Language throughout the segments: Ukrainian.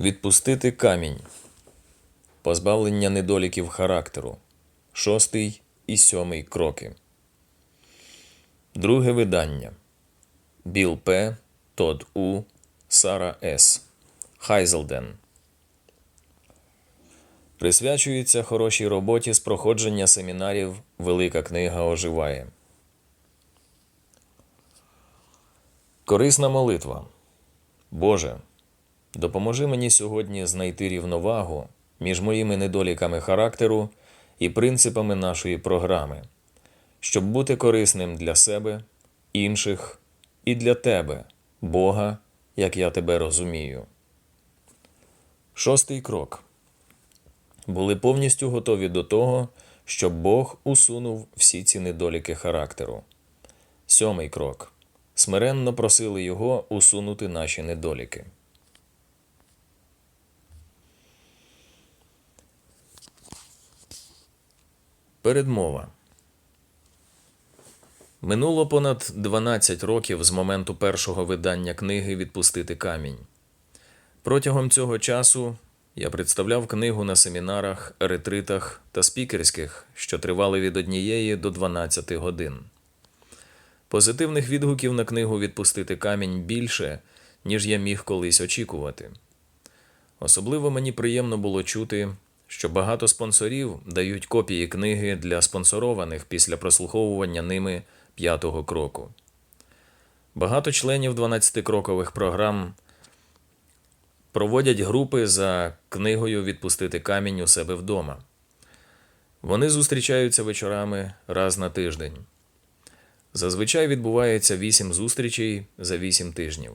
Відпустити камінь. Позбавлення недоліків характеру. Шостий і сьомий кроки. Друге видання. Біл П. Тод У. Сара С. Хайзелден. Присвячується хорошій роботі з проходження семінарів Велика книга оживає. Корисна молитва. Боже, допоможи мені сьогодні знайти рівновагу між моїми недоліками характеру і принципами нашої програми, щоб бути корисним для себе, інших і для Тебе, Бога, як я тебе розумію. Шостий крок. Були повністю готові до того, щоб Бог усунув всі ці недоліки характеру. Сьомий крок. Смиренно просили Його усунути наші недоліки. Передмова. Минуло понад 12 років з моменту першого видання книги Відпустити камінь. Протягом цього часу я представляв книгу на семінарах, ретритах та спікерських, що тривали від однієї до 12 годин. Позитивних відгуків на книгу Відпустити камінь більше, ніж я міг колись очікувати. Особливо мені приємно було чути, що багато спонсорів дають копії книги для спонсорованих після прослуховування ними п'ятого кроку. Багато членів 12-крокових програм проводять групи за книгою Відпустити камінь у себе вдома. Вони зустрічаються вечорами раз на тиждень. Зазвичай відбувається 8 зустрічей за 8 тижнів.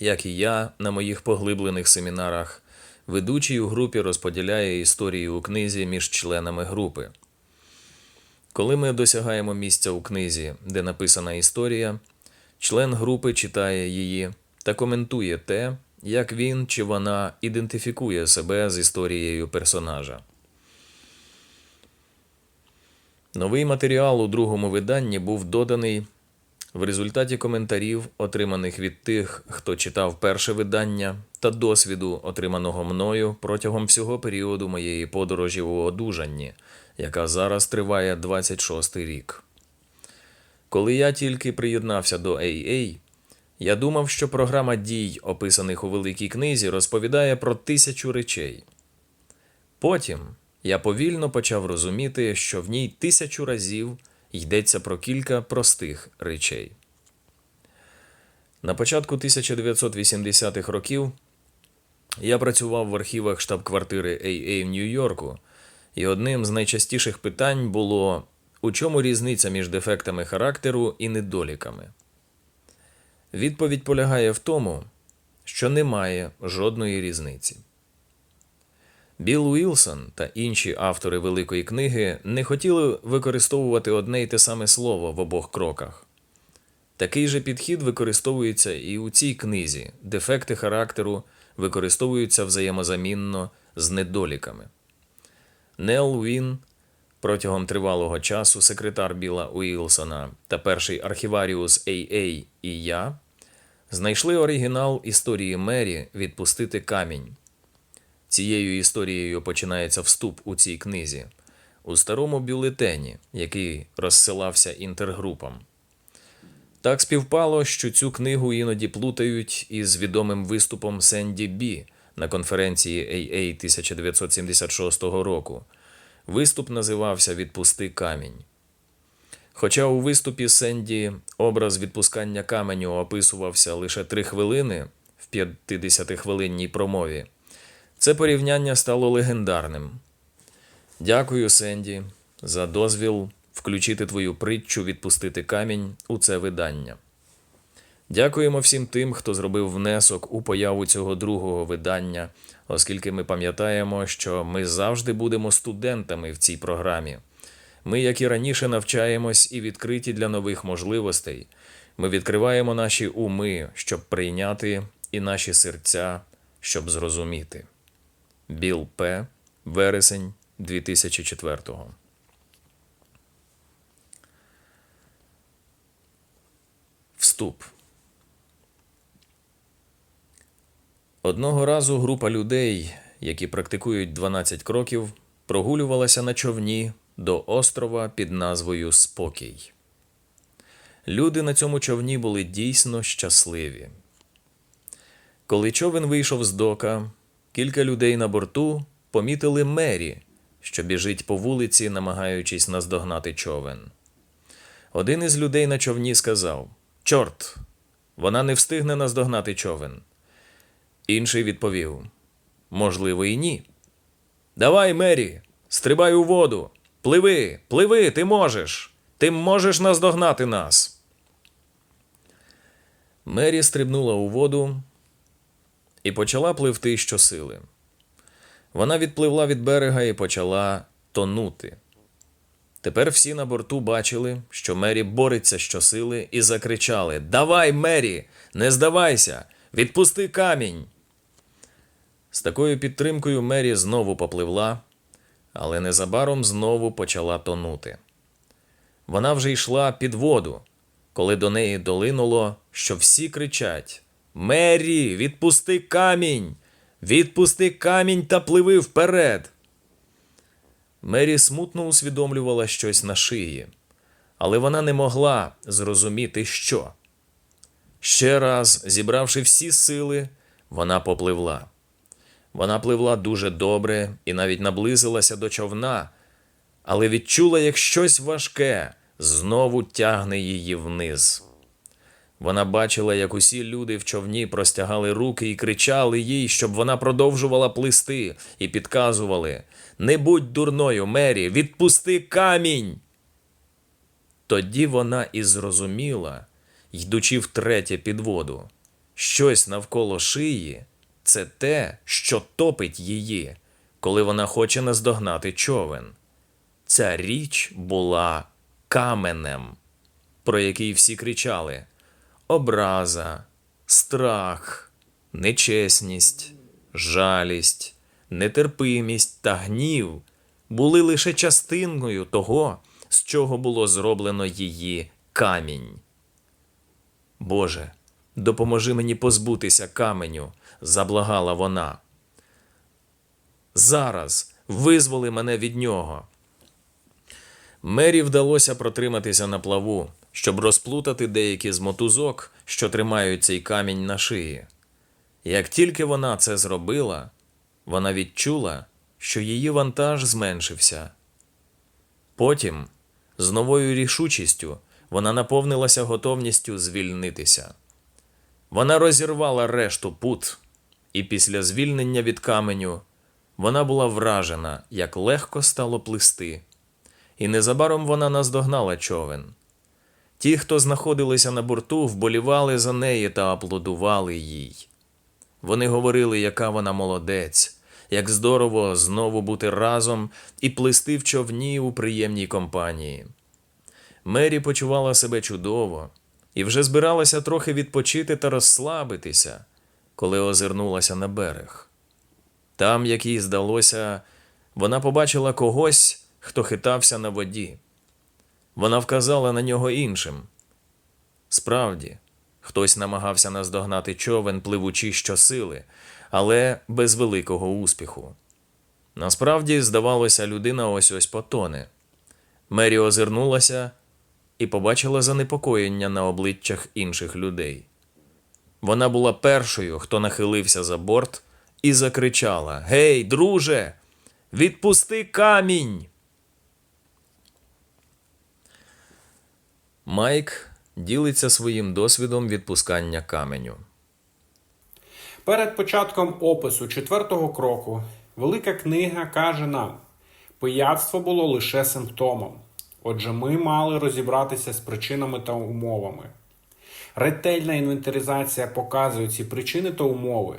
Як і я на моїх поглиблених семінарах, ведучий у групі розподіляє історії у книзі між членами групи. Коли ми досягаємо місця у книзі, де написана історія, член групи читає її та коментує те, як він чи вона ідентифікує себе з історією персонажа. Новий матеріал у другому виданні був доданий в результаті коментарів, отриманих від тих, хто читав перше видання, та досвіду, отриманого мною протягом всього періоду моєї подорожі у одужанні, яка зараз триває 26 рік. Коли я тільки приєднався до AA, я думав, що програма дій, описаних у великій книзі, розповідає про тисячу речей. Потім я повільно почав розуміти, що в ній тисячу разів йдеться про кілька простих речей. На початку 1980-х років я працював в архівах штаб-квартири AA в Нью-Йорку, і одним з найчастіших питань було у чому різниця між дефектами характеру і недоліками. Відповідь полягає в тому, що немає жодної різниці. Білл Уілсон та інші автори Великої книги не хотіли використовувати одне й те саме слово в обох кроках. Такий же підхід використовується і у цій книзі, дефекти характеру використовуються взаємозамінно з недоліками. Нел Він протягом тривалого часу секретар Біла Уілсона та перший архіваріус AA і я знайшли оригінал історії Мері Відпустити камінь. Цією історією починається вступ у цій книзі у старому бюлетені, який розсилався інтергрупам. Так співпало, що цю книгу іноді плутають із відомим виступом Сенді Бі на конференції AA 1976 року. Виступ називався Відпусти камінь. Хоча у виступі Сенді образ відпускання каменю описувався лише три хвилини в 50-хвилинній промові, це порівняння стало легендарним. Дякую, Сенді, за дозвіл включити твою притчу відпустити камінь у це видання. Дякуємо всім тим, хто зробив внесок у появу цього другого видання, оскільки ми пам'ятаємо, що ми завжди будемо студентами в цій програмі. Ми, як і раніше, навчаємось і відкриті для нових можливостей. Ми відкриваємо наші уми, щоб прийняти, і наші серця, щоб зрозуміти. Біл П. Вересень 2004 Вступ Одного разу група людей, які практикують 12 кроків, прогулювалася на човні до острова під назвою Спокій. Люди на цьому човні були дійсно щасливі. Коли човен вийшов з дока, кілька людей на борту помітили Мері, що біжить по вулиці, намагаючись наздогнати човен. Один із людей на човні сказав: Чорт, вона не встигне наздогнати човен. Інший відповів: Можливо, і ні. Давай, Мері, стрибай у воду. Пливи, пливи, ти можеш. Ти можеш наздогнати нас. Мері стрибнула у воду і почала пливти щосили. Вона відпливла від берега і почала тонути. Тепер всі на борту бачили, що Мері бореться щосили, і закричали: Давай, Мері, не здавайся, відпусти камінь. З такою підтримкою Мері знову попливла, але незабаром знову почала тонути. Вона вже йшла під воду, коли до неї долинуло, що всі кричать: Мері, відпусти камінь! Відпусти камінь та пливи вперед. Мері смутно усвідомлювала щось на шиї, але вона не могла зрозуміти, що. Ще раз, зібравши всі сили, вона попливла. Вона пливла дуже добре і навіть наблизилася до човна, але відчула, як щось важке знову тягне її вниз. Вона бачила, як усі люди в човні простягали руки і кричали їй, щоб вона продовжувала плисти, і підказували Не будь дурною, Мері, відпусти камінь. Тоді вона і зрозуміла, йдучи втретє під воду, щось навколо шиї це те, що топить її, коли вона хоче наздогнати човен. Ця річ була каменем, про який всі кричали образа, страх, нечесність, жалість, нетерпимість та гнів були лише частиною того, з чого було зроблено її камінь. Боже, допоможи мені позбутися каменю, заблагала вона. Зараз визволи мене від нього. Мері вдалося протриматися на плаву, щоб розплутати деякі з мотузок, що тримають цей камінь на шиї. Як тільки вона це зробила, вона відчула, що її вантаж зменшився. Потім, з новою рішучістю, вона наповнилася готовністю звільнитися. Вона розірвала решту пут, і після звільнення від каменю вона була вражена, як легко стало плисти, і незабаром вона наздогнала човен. Ті, хто знаходилися на борту, вболівали за неї та аплодували їй. Вони говорили, яка вона молодець, як здорово знову бути разом і плисти в човні у приємній компанії. Мері почувала себе чудово і вже збиралася трохи відпочити та розслабитися, коли озирнулася на берег. Там, як їй здалося, вона побачила когось, хто хитався на воді. Вона вказала на нього іншим. Справді, хтось намагався наздогнати човен, пливучи щосили, але без великого успіху. Насправді, здавалося, людина ось ось потоне. Мері озирнулася і побачила занепокоєння на обличчях інших людей. Вона була першою, хто нахилився за борт і закричала: Гей, друже, відпусти камінь! Майк ділиться своїм досвідом відпускання каменю. Перед початком опису четвертого кроку велика книга каже нам: пияцтво було лише симптомом. Отже, ми мали розібратися з причинами та умовами. Ретельна інвентаризація показує ці причини та умови.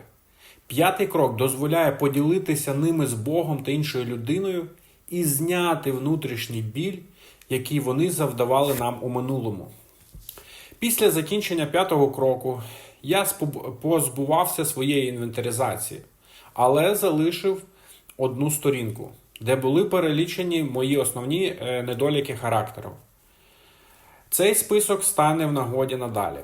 П'ятий крок дозволяє поділитися ними з Богом та іншою людиною і зняти внутрішній біль, який вони завдавали нам у минулому. Після закінчення п'ятого кроку я позбувався своєї інвентаризації, але залишив одну сторінку, де були перелічені мої основні е, недоліки характеру. Цей список стане в нагоді надалі.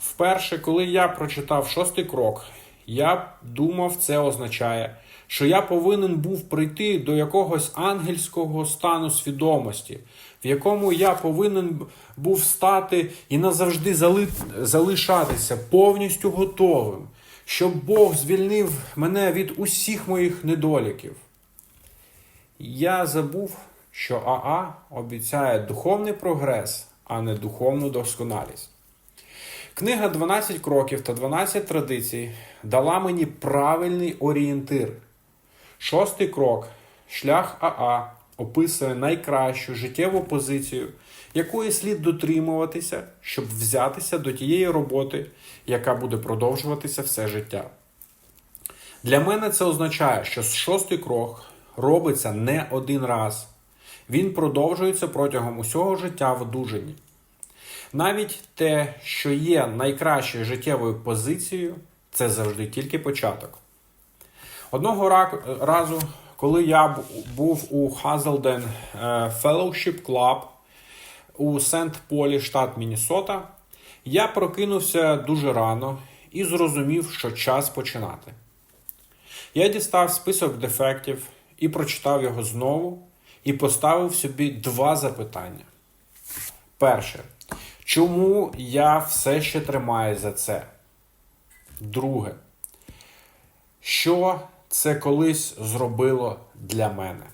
Вперше, коли я прочитав шостий крок, Я думав, це означає, що я повинен був прийти до якогось ангельського стану свідомості, в якому я повинен був стати і назавжди зали... залишатися повністю готовим, щоб Бог звільнив мене від усіх моїх недоліків. Я забув, що АА обіцяє духовний прогрес, а не духовну досконалість. Книга 12 кроків та 12 традицій дала мені правильний орієнтир. Шостий крок шлях АА описує найкращу життєву позицію, якої слід дотримуватися, щоб взятися до тієї роботи, яка буде продовжуватися все життя. Для мене це означає, що шостий крок робиться не один раз. Він продовжується протягом усього життя в одужанні. Навіть те, що є найкращою життєвою позицією, це завжди тільки початок. Одного разу, коли я був у Hazelden е, Fellowship Club у Сент-Полі, штат Міннесота, я прокинувся дуже рано і зрозумів, що час починати. Я дістав список дефектів і прочитав його знову і поставив собі два запитання. Перше. Чому я все ще тримаю за це? Друге. Що це колись зробило для мене?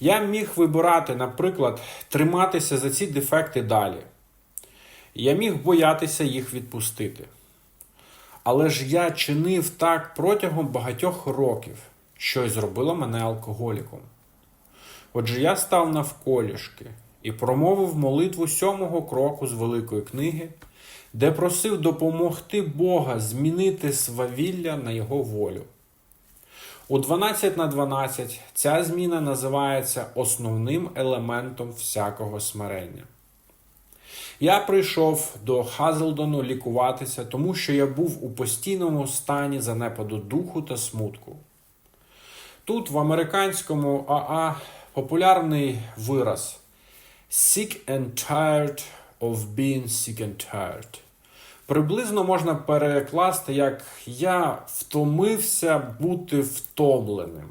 Я міг вибирати, наприклад, триматися за ці дефекти далі. Я міг боятися їх відпустити. Але ж я чинив так протягом багатьох років, що й зробило мене алкоголіком. Отже, я став навколішки і промовив молитву сьомого кроку з Великої книги, де просив допомогти Бога змінити свавілля на його волю. У 12 на 12 ця зміна називається основним елементом всякого смирення. Я прийшов до Хазелдону лікуватися, тому що я був у постійному стані занепаду духу та смутку. Тут в американському АА популярний вираз sick and tired of being sick and tired. Приблизно можна перекласти як я втомився бути втомленим.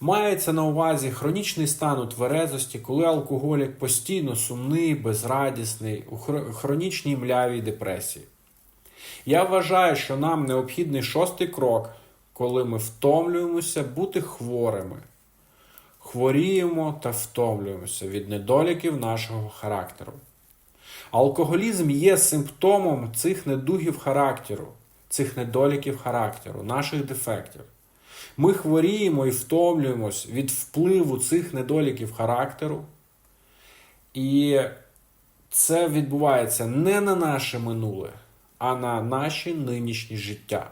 Мається на увазі хронічний стан у тверезості, коли алкоголік постійно сумний, безрадісний, у хронічній млявій депресії. Я вважаю, що нам необхідний шостий крок, коли ми втомлюємося бути хворими. Хворіємо та втомлюємося від недоліків нашого характеру. Алкоголізм є симптомом цих недугів характеру, цих недоліків характеру, наших дефектів. Ми хворіємо і втомлюємось від впливу цих недоліків характеру, і це відбувається не на наше минуле, а на наші нинішні життя.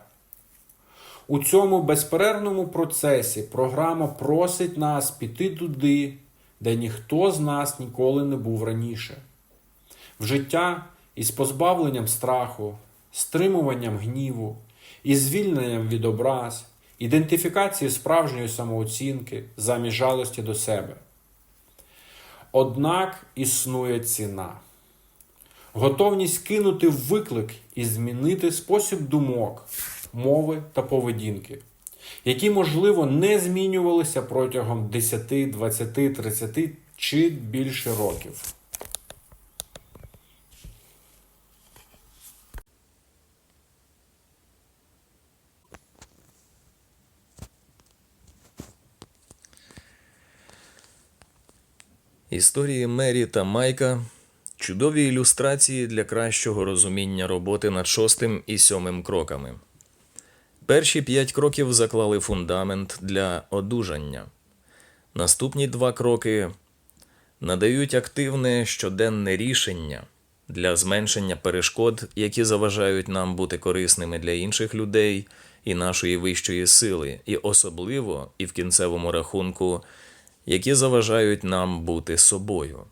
У цьому безперервному процесі програма просить нас піти туди, де ніхто з нас ніколи не був раніше. В життя із позбавленням страху, стримуванням гніву, із звільненням від образ, ідентифікації справжньої самооцінки замість жалості до себе. Однак існує ціна. Готовність кинути виклик і змінити спосіб думок, мови та поведінки, які, можливо, не змінювалися протягом 10, 20, 30 чи більше років. Історії Мері та Майка чудові ілюстрації для кращого розуміння роботи над шостим і сьомим кроками. Перші п'ять кроків заклали фундамент для одужання. Наступні два кроки надають активне щоденне рішення для зменшення перешкод, які заважають нам бути корисними для інших людей і нашої вищої сили, і особливо і в кінцевому рахунку, які заважають нам бути собою.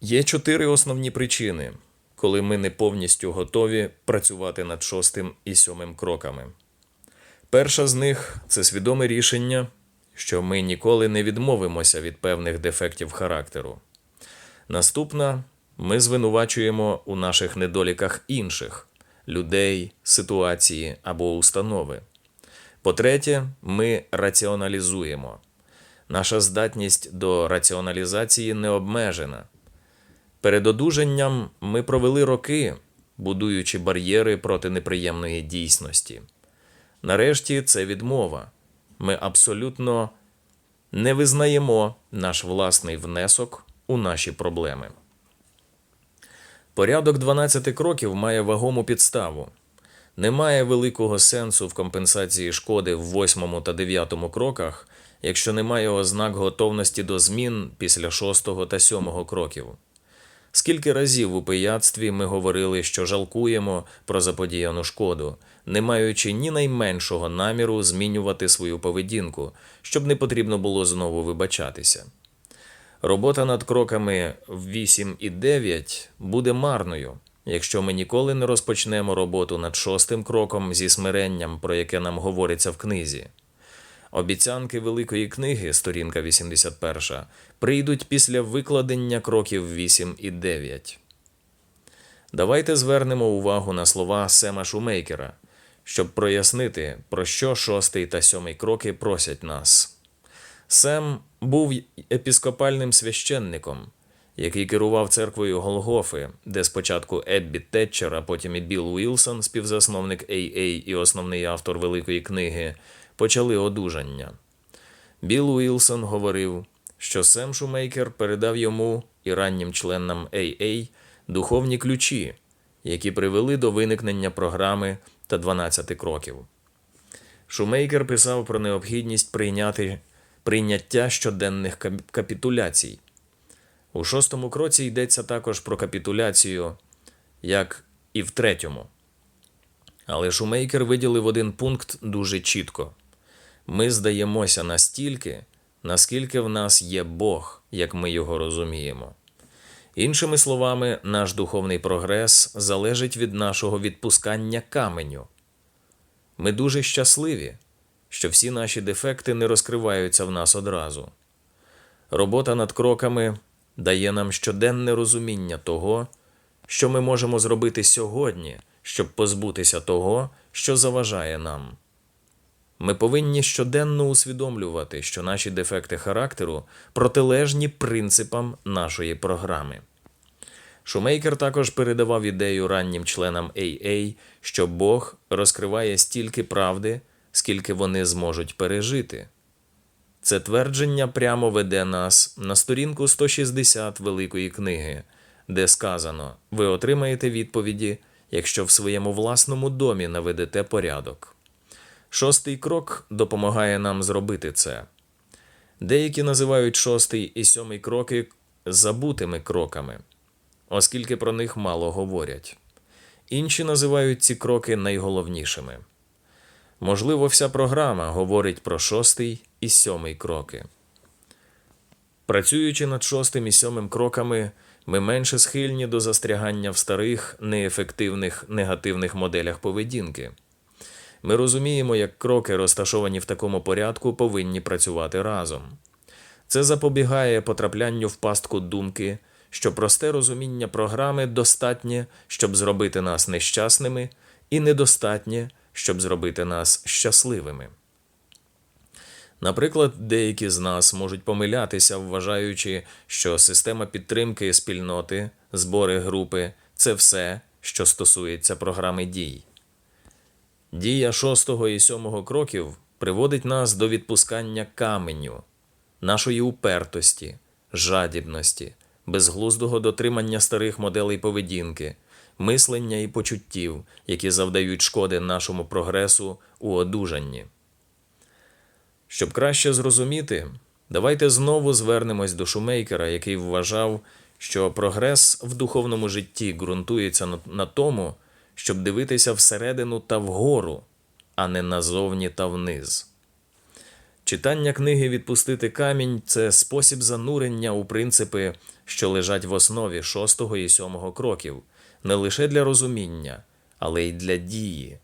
Є чотири основні причини, коли ми не повністю готові працювати над шостим і сьомим кроками. Перша з них це свідоме рішення, що ми ніколи не відмовимося від певних дефектів характеру. Наступна ми звинувачуємо у наших недоліках інших, людей, ситуації або установи. По-третє, ми раціоналізуємо. Наша здатність до раціоналізації не обмежена. Перед одужанням ми провели роки, будуючи бар'єри проти неприємної дійсності. Нарешті це відмова. Ми абсолютно не визнаємо наш власний внесок у наші проблеми. Порядок 12 кроків має вагому підставу. Немає великого сенсу в компенсації шкоди в 8 та 9 кроках, якщо немає ознак готовності до змін після 6 та 7 кроків. Скільки разів у пияцтві ми говорили, що жалкуємо про заподіяну шкоду, не маючи ні найменшого наміру змінювати свою поведінку, щоб не потрібно було знову вибачатися. Робота над кроками 8 і 9 буде марною, якщо ми ніколи не розпочнемо роботу над шостим кроком зі смиренням, про яке нам говориться в книзі. Обіцянки Великої книги, сторінка 81, прийдуть після викладення кроків 8 і 9. Давайте звернемо увагу на слова Сема Шумейкера, щоб прояснити, про що шостий та сьомий кроки просять нас. Сем був епіскопальним священником, який керував церквою Голгофи, де спочатку Еббі Тетчер, а потім і Білл Уілсон, співзасновник AA і основний автор Великої книги, почали одужання. Білл Уілсон говорив, що Сем Шумейкер передав йому і раннім членам AA духовні ключі, які привели до виникнення програми та 12 кроків. Шумейкер писав про необхідність прийняти прийняття щоденних капітуляцій. У шостому кроці йдеться також про капітуляцію, як і в третьому. Але Шумейкер виділив один пункт дуже чітко: ми здаємося настільки, наскільки в нас є Бог, як ми його розуміємо. Іншими словами, наш духовний прогрес залежить від нашого відпускання каменю. Ми дуже щасливі, що всі наші дефекти не розкриваються в нас одразу. Робота над кроками дає нам щоденне розуміння того, що ми можемо зробити сьогодні, щоб позбутися того, що заважає нам. Ми повинні щоденно усвідомлювати, що наші дефекти характеру протилежні принципам нашої програми. Шумейкер також передавав ідею раннім членам AA, що Бог розкриває стільки правди, скільки вони зможуть пережити. Це твердження прямо веде нас на сторінку 160 Великої книги, де сказано: ви отримаєте відповіді, якщо в своєму власному домі наведете порядок. Шостий крок допомагає нам зробити це. Деякі називають шостий і сьомий кроки забутими кроками, оскільки про них мало говорять. Інші називають ці кроки найголовнішими. Можливо, вся програма говорить про шостий і сьомий кроки. Працюючи над шостим і сьомим кроками, ми менше схильні до застрягання в старих, неефективних негативних моделях поведінки. Ми розуміємо, як кроки, розташовані в такому порядку, повинні працювати разом. Це запобігає потраплянню в пастку думки, що просте розуміння програми достатнє, щоб зробити нас нещасними, і недостатнє, щоб зробити нас щасливими. Наприклад, деякі з нас можуть помилятися, вважаючи, що система підтримки спільноти, збори групи це все, що стосується програми дій. Дія шостого і сьомого кроків приводить нас до відпускання каменю, нашої упертості, жадібності, безглуздого дотримання старих моделей поведінки, мислення і почуттів, які завдають шкоди нашому прогресу у одужанні. Щоб краще зрозуміти, давайте знову звернемось до Шумейкера, який вважав, що прогрес в духовному житті ґрунтується на- тому, щоб дивитися всередину та вгору, а не назовні та вниз. Читання книги Відпустити камінь це спосіб занурення у принципи, що лежать в основі шостого і сьомого кроків, не лише для розуміння, але й для дії.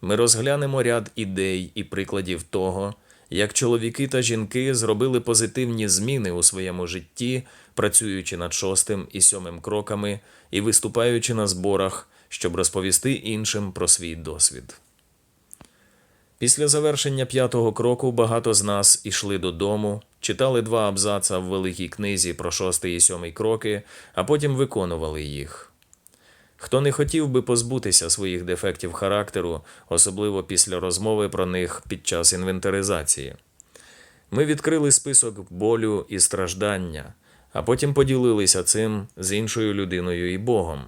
Ми розглянемо ряд ідей і прикладів того, як чоловіки та жінки зробили позитивні зміни у своєму житті, працюючи над шостим і сьомим кроками і виступаючи на зборах, щоб розповісти іншим про свій досвід. Після завершення п'ятого кроку багато з нас ішли додому, читали два абзаца в великій книзі про шостий і сьомий кроки, а потім виконували їх. Хто не хотів би позбутися своїх дефектів характеру, особливо після розмови про них під час інвентаризації. Ми відкрили список болю і страждання, а потім поділилися цим з іншою людиною і Богом.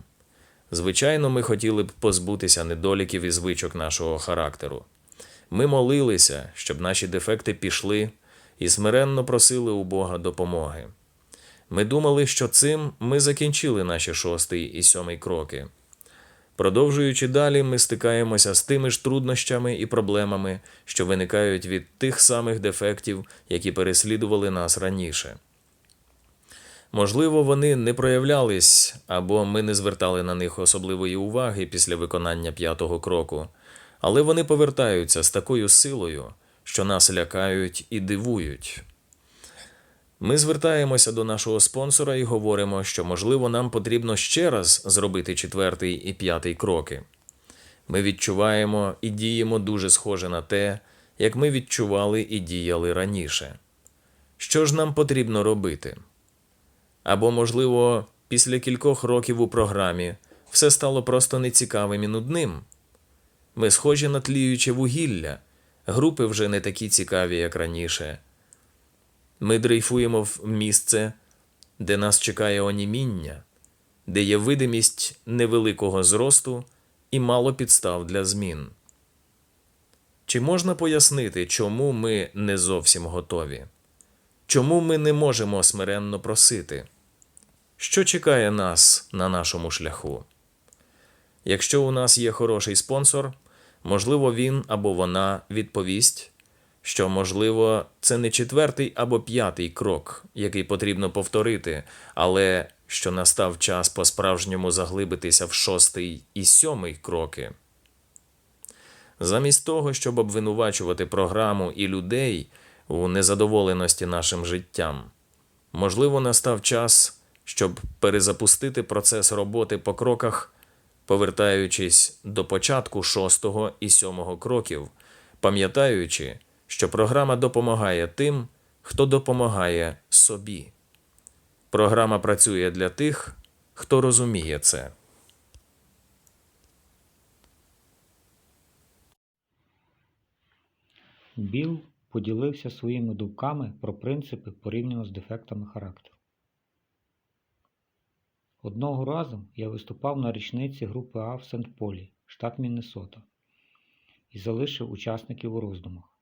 Звичайно, ми хотіли б позбутися недоліків і звичок нашого характеру. Ми молилися, щоб наші дефекти пішли, і смиренно просили у Бога допомоги. Ми думали, що цим ми закінчили наші шостий і сьомий кроки. Продовжуючи далі, ми стикаємося з тими ж труднощами і проблемами, що виникають від тих самих дефектів, які переслідували нас раніше. Можливо, вони не проявлялись або ми не звертали на них особливої уваги після виконання п'ятого кроку, але вони повертаються з такою силою, що нас лякають і дивують. Ми звертаємося до нашого спонсора і говоримо, що, можливо, нам потрібно ще раз зробити четвертий і п'ятий кроки. Ми відчуваємо і діємо дуже схоже на те, як ми відчували і діяли раніше. Що ж нам потрібно робити? Або, можливо, після кількох років у програмі все стало просто нецікавим і нудним. Ми схожі на тліюче вугілля, групи вже не такі цікаві, як раніше. Ми дрейфуємо в місце, де нас чекає оніміння, де є видимість невеликого зросту і мало підстав для змін. Чи можна пояснити, чому ми не зовсім готові? Чому ми не можемо смиренно просити? Що чекає нас на нашому шляху? Якщо у нас є хороший спонсор, можливо, він або вона відповість, що, можливо, це не четвертий або п'ятий крок, який потрібно повторити, але що настав час по-справжньому заглибитися в шостий і сьомий кроки. Замість того, щоб обвинувачувати програму і людей у незадоволеності нашим життям, можливо, настав час, щоб перезапустити процес роботи по кроках, повертаючись до початку шостого і сьомого кроків, пам'ятаючи, що програма допомагає тим, хто допомагає собі. Програма працює для тих, хто розуміє це. Білл поділився своїми думками про принципи порівняно з дефектами характеру. Одного разу я виступав на річниці групи А в Сент-Полі, штат Міннесота, і залишив учасників у роздумах.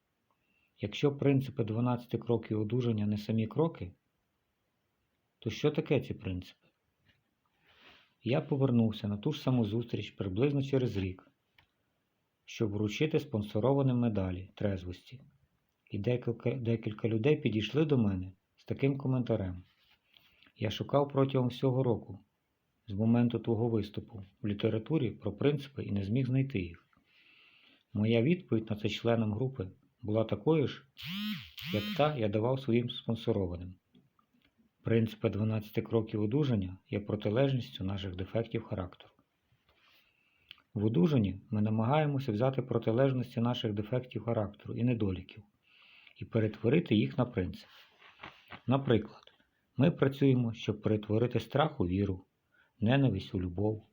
Якщо принципи 12 кроків одужання не самі кроки, то що таке ці принципи? Я повернувся на ту ж саму зустріч приблизно через рік, щоб вручити спонсоровані медалі трезвості. І декілька, декілька людей підійшли до мене з таким коментарем. Я шукав протягом всього року, з моменту твого виступу, в літературі про принципи і не зміг знайти їх. Моя відповідь на це членам групи була такою ж, як та я давав своїм спонсорованим. Принципи 12 кроків одужання є протилежністю наших дефектів характеру. В одужанні ми намагаємося взяти протилежності наших дефектів характеру і недоліків і перетворити їх на принцип. Наприклад, ми працюємо, щоб перетворити страх у віру, ненависть у любов,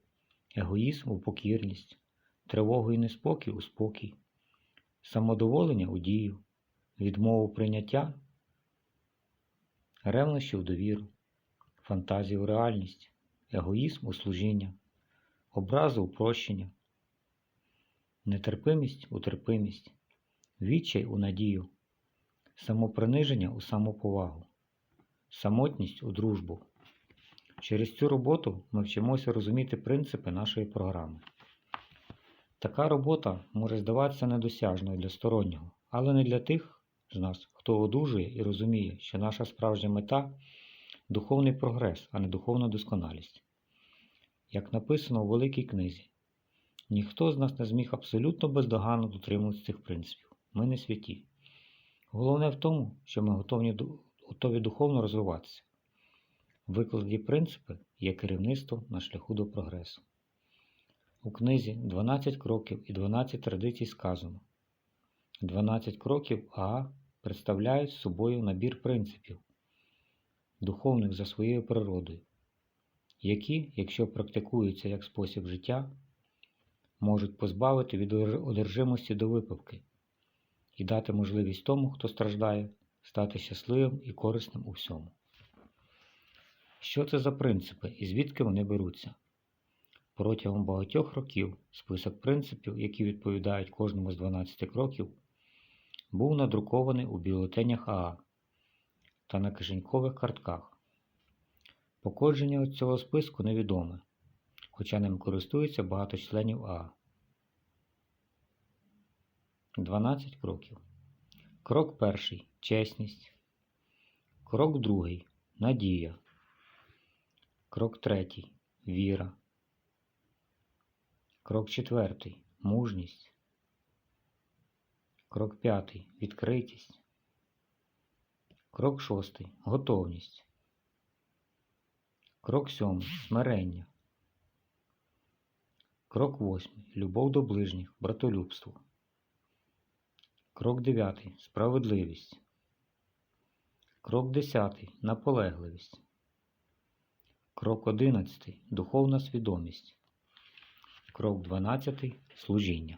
егоїзм у покірність, тривогу і неспокій у спокій, самодоволення у дію, відмову прийняття, ревнощі в довіру, фантазію у реальність, егоїзм у служіння, образу у прощення, нетерпимість у терпимість, відчай у надію, самоприниження у самоповагу, самотність у дружбу. Через цю роботу ми вчимося розуміти принципи нашої програми. Така робота може здаватися недосяжною для стороннього, але не для тих з нас, хто одужує і розуміє, що наша справжня мета духовний прогрес, а не духовна досконалість. Як написано у великій книзі, ніхто з нас не зміг абсолютно бездоганно дотримуватися цих принципів. Ми не святі. Головне в тому, що ми готові, духовно розвиватися. Викладені принципи є керівництво на шляху до прогресу. У книзі 12 кроків і 12 традицій сказано. 12 кроків А представляють собою набір принципів, духовних за своєю природою, які, якщо практикуються як спосіб життя, можуть позбавити від одержимості до випивки і дати можливість тому, хто страждає, стати щасливим і корисним у всьому. Що це за принципи і звідки вони беруться? Протягом багатьох років список принципів, які відповідають кожному з 12 кроків, був надрукований у бюлетенях АА та на кишенькових картках. Походження цього списку невідоме, хоча ним користується багато членів АА. 12 кроків. Крок перший чесність. Крок другий надія. Крок третій віра. Крок четвертий мужність. Крок п'ятий відкритість. Крок шостий готовність. Крок сьомий смирення. Крок восьмий любов до ближніх, братолюбство. Крок 9. Справедливість. Крок 10. Наполегливість. Крок 11. Духовна свідомість. Крок 12. Служіння.